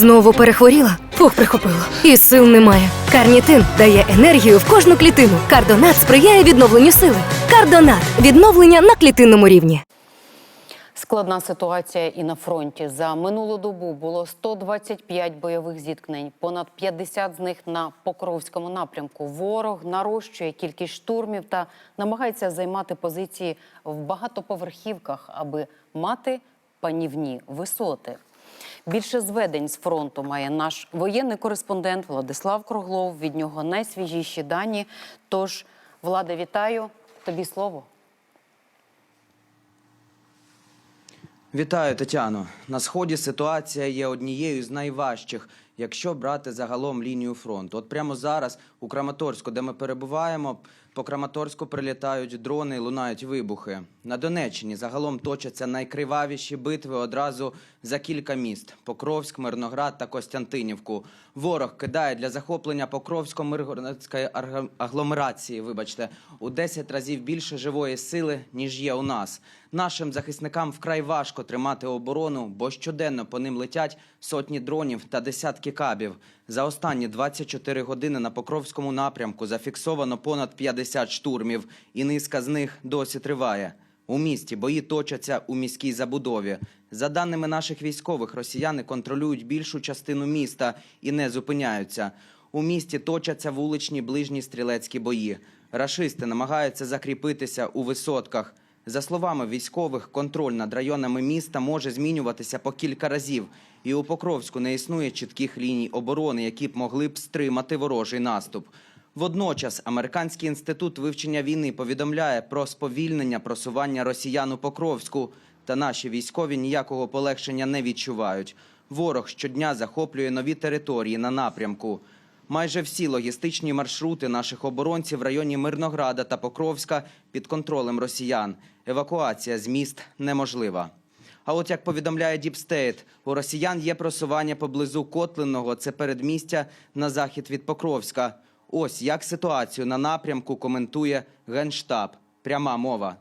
Знову перехворіла? Фух, прихопило. І сил немає. Карнітин дає енергію в кожну клітину. Кардонат сприяє відновленню сили. Кардонат відновлення на клітинному рівні. Складна ситуація і на фронті. За минулу добу було 125 бойових зіткнень, понад 50 з них на Покровському напрямку. Ворог нарощує кількість штурмів та намагається займати позиції в багатоповерхівках, аби мати панівні висоти. Більше зведень з фронту має наш воєнний кореспондент Владислав Круглов. Від нього найсвіжіші дані. Тож, Влада, вітаю тобі слово. Вітаю, Тетяно. На сході ситуація є однією з найважчих, якщо брати загалом лінію фронту. От прямо зараз у Краматорську, де ми перебуваємо, по Краматорську прилітають дрони, лунають вибухи. На Донеччині загалом точаться найкривавіші битви одразу за кілька міст: Покровськ, Мирноград та Костянтинівку. Ворог кидає для захоплення Покровсько-Миргородської агломерації, вибачте, у 10 разів більше живої сили, ніж є у нас. Нашим захисникам вкрай важко тримати оборону, бо щоденно по ним летять сотні дронів та десятки кабів. За останні 24 години на Покровському напрямку зафіксовано понад 50 штурмів, і низка з них досі триває. У місті бої точаться у міській забудові. За даними наших військових, росіяни контролюють більшу частину міста і не зупиняються. У місті точаться вуличні ближні стрілецькі бої. Рашисти намагаються закріпитися у висотках. За словами військових, контроль над районами міста може змінюватися по кілька разів, і у Покровську не існує чітких ліній оборони, які б могли б стримати ворожий наступ. Водночас Американський інститут вивчення війни повідомляє про сповільнення просування росіян у Покровську, та наші військові ніякого полегшення не відчувають. Ворог щодня захоплює нові території на напрямку. Майже всі логістичні маршрути наших оборонців в районі Мирнограда та Покровська під контролем росіян. Евакуація з міст неможлива. А от як повідомляє Діпстейт, у росіян є просування поблизу Котлиного, це передмістя на захід від Покровська. Ось як ситуацію на напрямку коментує Генштаб. Пряма мова.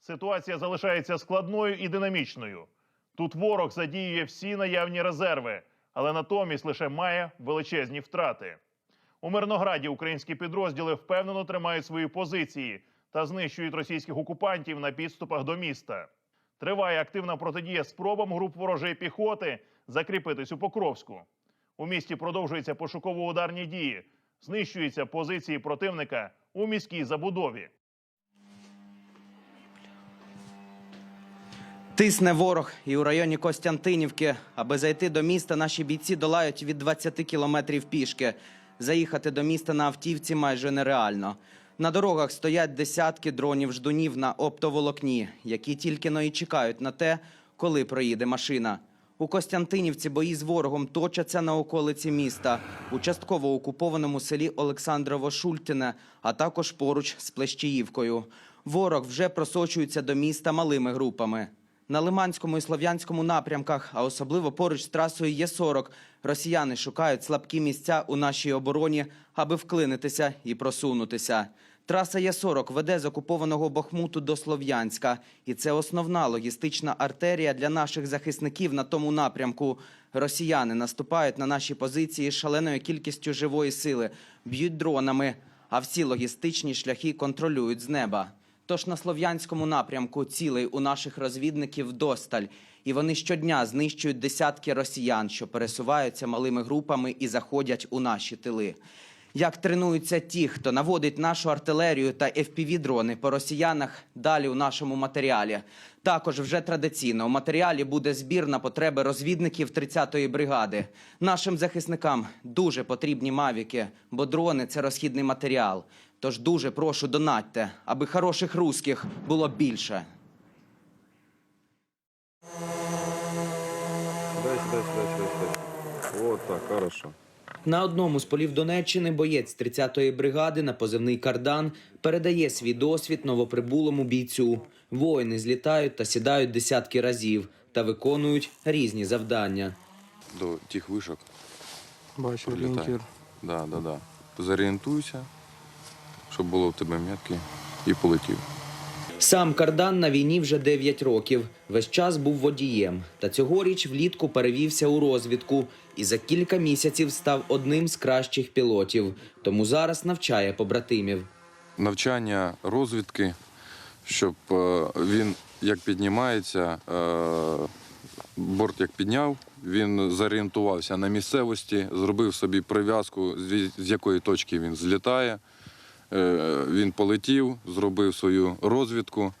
Ситуація залишається складною і динамічною. Тут ворог задіює всі наявні резерви, але натомість лише має величезні втрати. У Мирнограді українські підрозділи впевнено тримають свої позиції та знищують російських окупантів на підступах до міста. Триває активна протидія спробам груп ворожої піхоти закріпитись у Покровську. У місті продовжуються пошуково-ударні дії, знищуються позиції противника у міській забудові. Тисне ворог і у районі Костянтинівки. Аби зайти до міста, наші бійці долають від 20 кілометрів пішки. Заїхати до міста на автівці майже нереально. На дорогах стоять десятки дронів ждунів на оптоволокні, які тільки но і чекають на те, коли проїде машина. У Костянтинівці бої з ворогом точаться на околиці міста, у частково окупованому селі Олександрово-Шультине, а також поруч з Плещіївкою. Ворог вже просочується до міста малими групами. На Лиманському і Слов'янському напрямках, а особливо поруч з трасою Є-40, росіяни шукають слабкі місця у нашій обороні, аби вклинитися і просунутися. Траса Є-40 веде з окупованого Бахмуту до Слов'янська, і це основна логістична артерія для наших захисників на тому напрямку. Росіяни наступають на наші позиції з шаленою кількістю живої сили, б'ють дронами, а всі логістичні шляхи контролюють з неба. Тож на слов'янському напрямку цілей у наших розвідників досталь, і вони щодня знищують десятки росіян, що пересуваються малими групами і заходять у наші тили. Як тренуються ті, хто наводить нашу артилерію та FPV-дрони по росіянах далі у нашому матеріалі. Також вже традиційно у матеріалі буде збір на потреби розвідників 30-ї бригади. Нашим захисникам дуже потрібні мавіки, бо дрони це розхідний матеріал. Тож дуже прошу донатьте, аби хороших русських було більше. Дай сюда, сюда, сюда, сюда. Вот так, хорошо. На одному з полів Донеччини боєць 30-ї бригади на позивний кардан передає свій досвід новоприбулому бійцю. Воїни злітають та сідають десятки разів та виконують різні завдання. До тих вишок. Бачу орієнтир. Да, да, да. Зорієнтуйся, щоб було в тебе метки, і полетів. Сам Кардан на війні вже 9 років. Весь час був водієм. Та цьогоріч влітку перевівся у розвідку і за кілька місяців став одним з кращих пілотів. Тому зараз навчає побратимів. Навчання розвідки, щоб е, він як піднімається, е, борт як підняв, він зорієнтувався на місцевості, зробив собі прив'язку, з з якої точки він злітає. Е, Він полетів, зробив свою розвідку,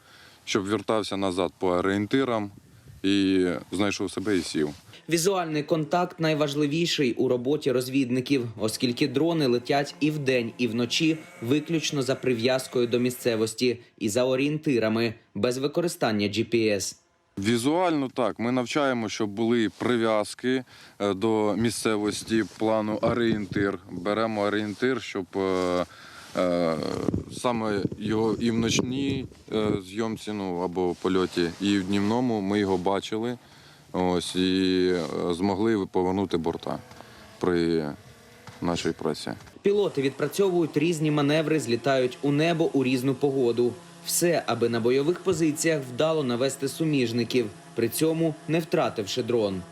щоб вертався назад по орієнтирам і знайшов себе і сів. Візуальний контакт найважливіший у роботі розвідників, оскільки дрони летять і вдень, і вночі, виключно за прив'язкою до місцевості і за орієнтирами, без використання GPS. Візуально так, ми навчаємо, щоб були прив'язки е, до місцевості плану орієнтир. Беремо орієнтир, щоб е, саме його і в ночній е, зйомці, ну або польоті, і в днівному ми його бачили. Ось і е, змогли повернути борта при нашій праці. Пілоти відпрацьовують різні маневри, злітають у небо у різну погоду. Все, аби на бойових позиціях вдало навести суміжників, при цьому не втративши дрон.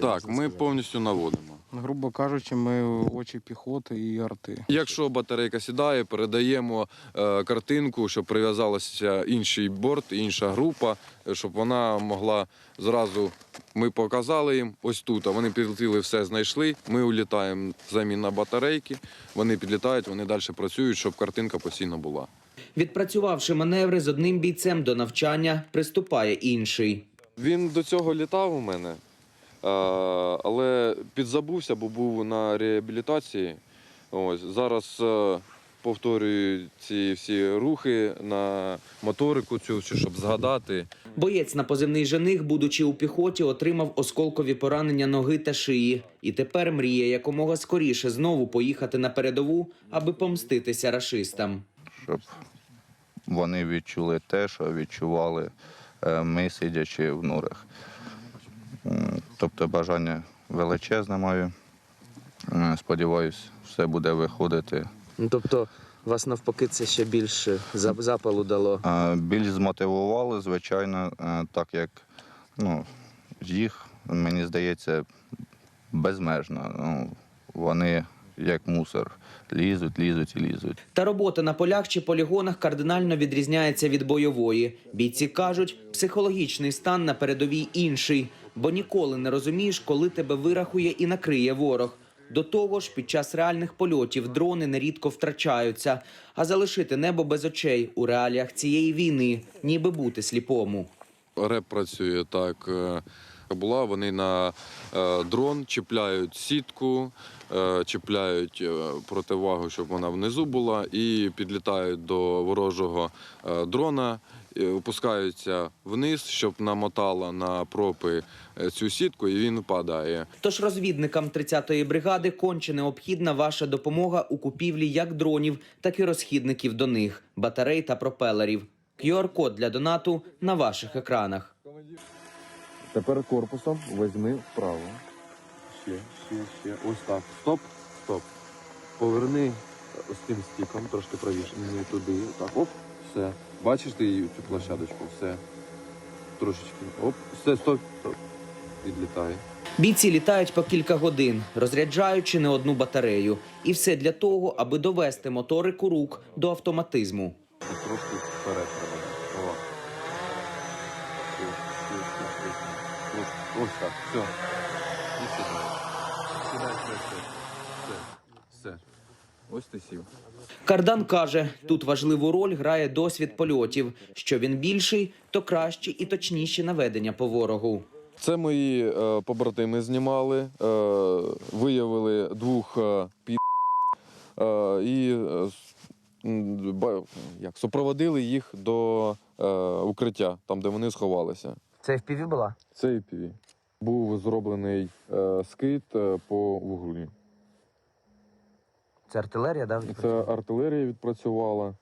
Так, ми повністю наводимо. Грубо кажучи, ми очі піхоти і арти. Якщо батарейка сідає, передаємо е, картинку, щоб прив'язалася інший борт, інша група, щоб вона могла зразу. Ми показали їм ось тут. А вони підлетіли, все знайшли. Ми улітаємо заміна батарейки. Вони підлітають, вони далі працюють, щоб картинка постійно була. Відпрацювавши маневри з одним бійцем до навчання, приступає інший. Він до цього літав у мене, але підзабувся, бо був на реабілітації. Ось зараз е, повторюю ці всі рухи на моторику, цю всю, щоб згадати. Боєць на позивний жених, будучи у піхоті, отримав осколкові поранення ноги та шиї. І тепер мріє якомога скоріше знову поїхати на передову, аби помститися рашистам. щоб вони відчули те, що відчували е, ми, сидячи в норах. Тобто бажання величезне маю. Сподіваюсь, все буде виходити. Ну, тобто вас навпаки це ще більше запалу дало. Е, Більш змотивували, звичайно, е, так як ну, їх, мені здається, безмежно. Ну, вони як мусор лізуть, лізуть і лізуть. Та робота на полях чи полігонах кардинально відрізняється від бойової. Бійці кажуть, психологічний стан на передовій інший, бо ніколи не розумієш, коли тебе вирахує і накриє ворог. До того ж, під час реальних польотів дрони нерідко втрачаються, а залишити небо без очей у реаліях цієї війни, ніби бути сліпому. Реп працює так. е, Була вони на е, дрон чіпляють сітку, е, чіпляють противагу, щоб вона внизу була, і підлітають до ворожого дрона, опускаються вниз, щоб намотала на пропи е, цю сітку, і він падає. Тож розвідникам 30-ї бригади конче необхідна ваша допомога у купівлі як дронів, так і розхідників до них, батарей та пропелерів. QR-код для донату на ваших екранах. Тепер корпусом візьми вправо. Ще, ще, ще. Ось так. Стоп, стоп. Поверни з тим стіком, трошки правіше. Не туди. Так, оп, все. Бачиш ти її цю площадочку? Все. Трошечки. Оп, все, стоп, стоп. Відлітає. Бійці літають по кілька годин, розряджаючи не одну батарею. І все для того, аби довести моторику рук до автоматизму. Трошки вперед треба. О. Ось, так, все. Сідай. Все. Ось ти сів. Кардан каже, тут важливу роль грає досвід польотів. Що він більший, то кращі і точніші наведення по ворогу. Це мої е, побратими знімали, е, виявили двох е, пі... е, і е, як, супроводили їх до е, укриття, там, де вони сховалися. Це FPV була? Це IPV. Був зроблений е, скид е, по вуглі. Це артилерія, да? Це артилерія відпрацювала.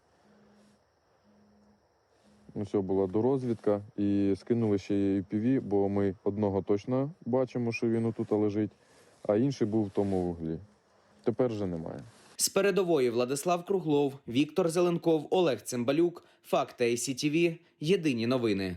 Ну, все, була дорозвідка і скинули ще й IPV, бо ми одного точно бачимо, що він отут лежить, а інший був в тому вуглі. Тепер вже немає. З передової Владислав Круглов, Віктор Зеленков, Олег Цимбалюк. Факти ICTV. Єдині новини.